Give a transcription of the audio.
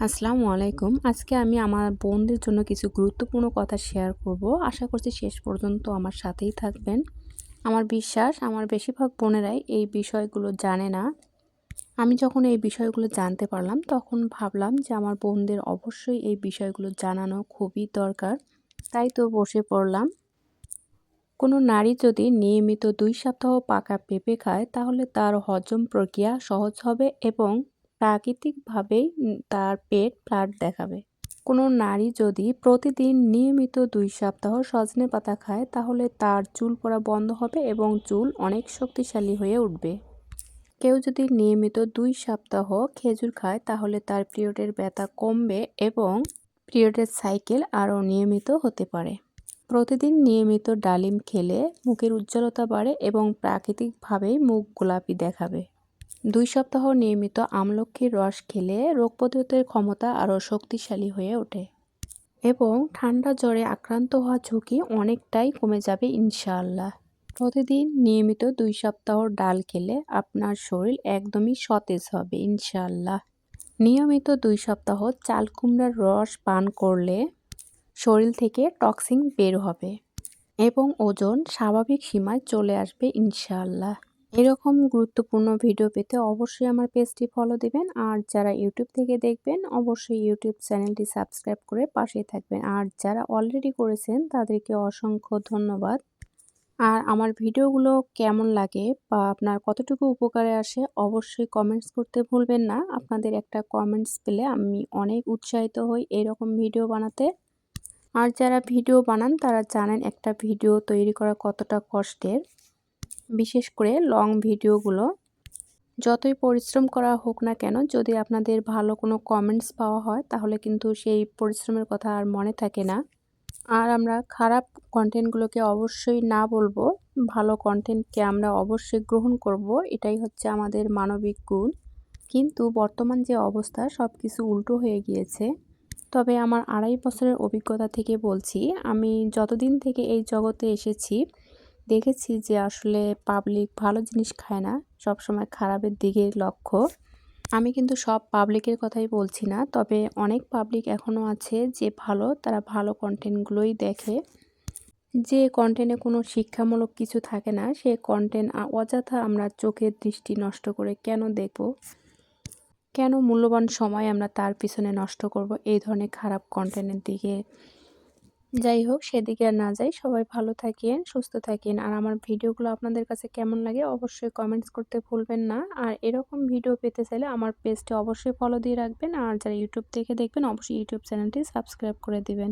আসসালামু আলাইকুম। আজকে আমি আমার বোনদের জন্য কিছু গুরুত্বপূর্ণ কথা শেয়ার করব। আশা করছি শেষ পর্যন্ত আমার সাথেই থাকবেন। আমার বিশ্বাস, আমার বেশিরভাগ বোনেরাই এই বিষয়গুলো জানে না। আমি যখন এই বিষয়গুলো জানতে পারলাম, তখন ভাবলাম যে আমার বোনদের অবশ্যই এই বিষয়গুলো জানানো খুবই দরকার। তাই তো বসে পড়লাম। কোনো নারী যদি নিয়মিত দুই সপ্তাহ পাকা পেঁপে খায়, তাহলে তার হজম প্রক্রিয়া সহজ হবে এবং প্রাকৃতিকভাবেই তার পেট ফ্ল্যাট দেখাবে। কোনো নারী যদি প্রতিদিন নিয়মিত দুই সপ্তাহ সজনে পাতা খায়, তাহলে তার চুল পড়া বন্ধ হবে এবং চুল অনেক শক্তিশালী হয়ে উঠবে। কেউ যদি নিয়মিত দুই সপ্তাহ খেজুর খায়, তাহলে তার পিরিয়ডের ব্যথা কমবে এবং পিরিয়ডের সাইকেল আরও নিয়মিত হতে পারে। প্রতিদিন নিয়মিত ডালিম খেলে মুখের উজ্জ্বলতা বাড়ে এবং প্রাকৃতিকভাবেই মুখ গোলাপি দেখাবে। দুই সপ্তাহ নিয়মিত আমলক্ষীর রস খেলে রোগ প্রতিরোধের ক্ষমতা আরও শক্তিশালী হয়ে ওঠে। এবং ঠান্ডা জ্বরে আক্রান্ত হওয়া ঝুঁকি অনেকটাই কমে যাবে, ইনশাআল্লাহ। প্রতিদিন নিয়মিত দুই সপ্তাহ ডাল খেলে আপনার শরীর একদমই সতেজ হবে, ইনশাআল্লাহ। নিয়মিত দুই সপ্তাহ চাল কুমড়ার রস পান করলে শরীর থেকে টক্সিন বের হবে এবং ওজন স্বাভাবিক সীমায় চলে আসবে, ইনশাআল্লাহ। এরকম গুরুত্বপূর্ণ ভিডিও পেতে অবশ্যই আমার পেজটি ফলো দিবেন। আর যারা ইউটিউব থেকে দেখবেন, অবশ্যই ইউটিউব চ্যানেলটি সাবস্ক্রাইব করে পাশেই থাকবেন। আর যারা অলরেডি করেছেন, তাদেরকে অসংখ্য ধন্যবাদ। আর আমার ভিডিওগুলো কেমন লাগে বা আপনার কতটুকু উপকারে আসে, অবশ্যই কমেন্টস করতে ভুলবেন না। আপনাদের একটা কমেন্টস পেলে আমি অনেক উৎসাহিত হই এরকম ভিডিও বানাতে। আর যারা ভিডিও বানান, তারা জানেন একটা ভিডিও তৈরি করা কতটা কষ্টের। বিশেষ করে লং ভিডিওগুলো যতই পরিশ্রম করা হোক না কেন, যদি আপনাদের ভালো কোনো কমেন্টস পাওয়া হয়, তাহলে কিন্তু সেই পরিশ্রমের কথা আর মনে থাকে না। আর আমরা খারাপ কন্টেন্টগুলোকে অবশ্যই না বলব, ভালো কন্টেন্টকে আমরা অবশ্যই গ্রহণ করব, এটাই হচ্ছে আমাদের মানবিক গুণ। কিন্তু বর্তমান যে অবস্থা সব কিছু উল্টো হয়ে গিয়েছে। তবে আমার আড়াই বছরের অভিজ্ঞতা থেকে বলছি, আমি যতদিন থেকে এই জগতে এসেছি দেখেছি যে আসলে পাবলিক ভালো জিনিস খায় না সব সময় খারাপের দিকে লক্ষ্য। আমি কিন্তু সব পাবলিকের কথাই বলছি না, তবে অনেক পাবলিক এখনও আছে যে ভালো, তারা ভালো কন্টেন্টগুলোই দেখে। যে কন্টেন্টে কোনো শিক্ষামূলক কিছু থাকে না, সে কন্টেন্ট অযথা আমরা চোখের দৃষ্টি নষ্ট করে কেন দেখব? কেন মূল্যবান সময় আমরা তার পিছনে নষ্ট করব? এই ধরনের খারাপ কন্টেন্টের দিকে যাই হোক, সেদিকে আর না যাই। সবাই ভালো থাকেন, সুস্থ থাকেন। আর আমার ভিডিওগুলো আপনাদের কাছে কেমন লাগে অবশ্যই কমেন্টস করতে ভুলবেন না। আর এরকম ভিডিও পেতে চাইলে আমার পেজটি অবশ্যই ফলো দিয়ে রাখবেন। আর যারা ইউটিউব থেকে দেখবেন, অবশ্যই ইউটিউব চ্যানেলটি সাবস্ক্রাইব করে দিবেন।